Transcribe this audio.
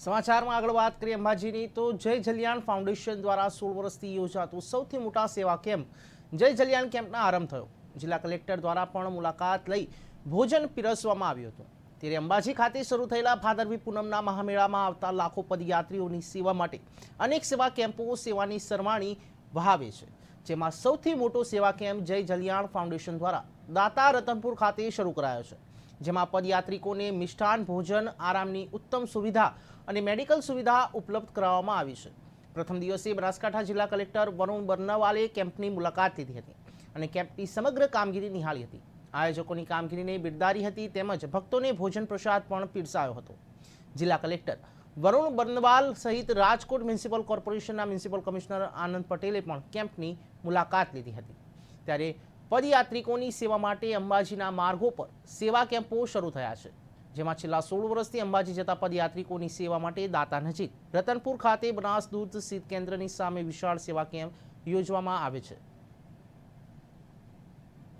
સમાચારમાં આગળ વાત કરીએ અંબાજીની, તો જય જલિયાણ ફાઉન્ડેશન દ્વારા સોળ વર્ષથી યોજાતું સૌથી મોટા સેવા કેમ્પ જય જલિયાણ કેમ્પના આરંભ થયો. જિલ્લા કલેક્ટર દ્વારા પણ મુલાકાત લઈ ભોજન પીરસવામાં આવ્યું હતું. ત્યારે અંબાજી ખાતે શરૂ થયેલા ભાદરવી પૂનમના મહામેળામાં આવતા લાખો પદયાત્રીઓની સેવા માટે અનેક સેવા કેમ્પો સેવાની સરવાણી વહાવે છે. જેમાં સૌથી મોટો સેવા કેમ્પ જય જલિયાણ ફાઉન્ડેશન દ્વારા દાતા રતનપુર ખાતે શરૂ કરાયો છે, જેમાં પદયાત્રિકોને મિષ્ટાન ભોજન, આરામની ઉત્તમ સુવિધા અને મેડિકલ સુવિધા ઉપલબ્ધ કરાવવામાં આવી છે. પ્રથમ દિવસે બનાસકાંઠા જિલ્લા કલેક્ટર વરુણ બર્નવાલે કેમ્પની મુલાકાત લીધી હતી અને કેમ્પની સમગ્ર કામગીરી નિહાળી હતી. આયોજકોની કામગીરીને બિરદારી હતી તેમજ ભક્તોને ભોજન પ્રસાદ પણ પીરસાયો હતો. જિલ્લા કલેક્ટર વરુણ બર્નવાલ સહિત રાજકોટ મ્યુનિસિપલ કોર્પોરેશનના મ્યુનિસિપલ કમિશનર આનંદ પટેલે પણ કેમ્પની મુલાકાત લીધી હતી. ત્યારે પદયાત્રિકોની સેવા માટે અંબાજીના માર્ગો પર સેવા કેમ્પો શરૂ થયા છે, જેમાં છેલ્લા સોળ વર્ષથી અંબાજી જતા પદયાત્રિકોની સેવા માટે દાતા નજીક રતનપુર ખાતે બનાસ દૂધ શીત કેન્દ્રની સામે વિશાળ સેવા કેમ્પ યોજવામાં આવે છે.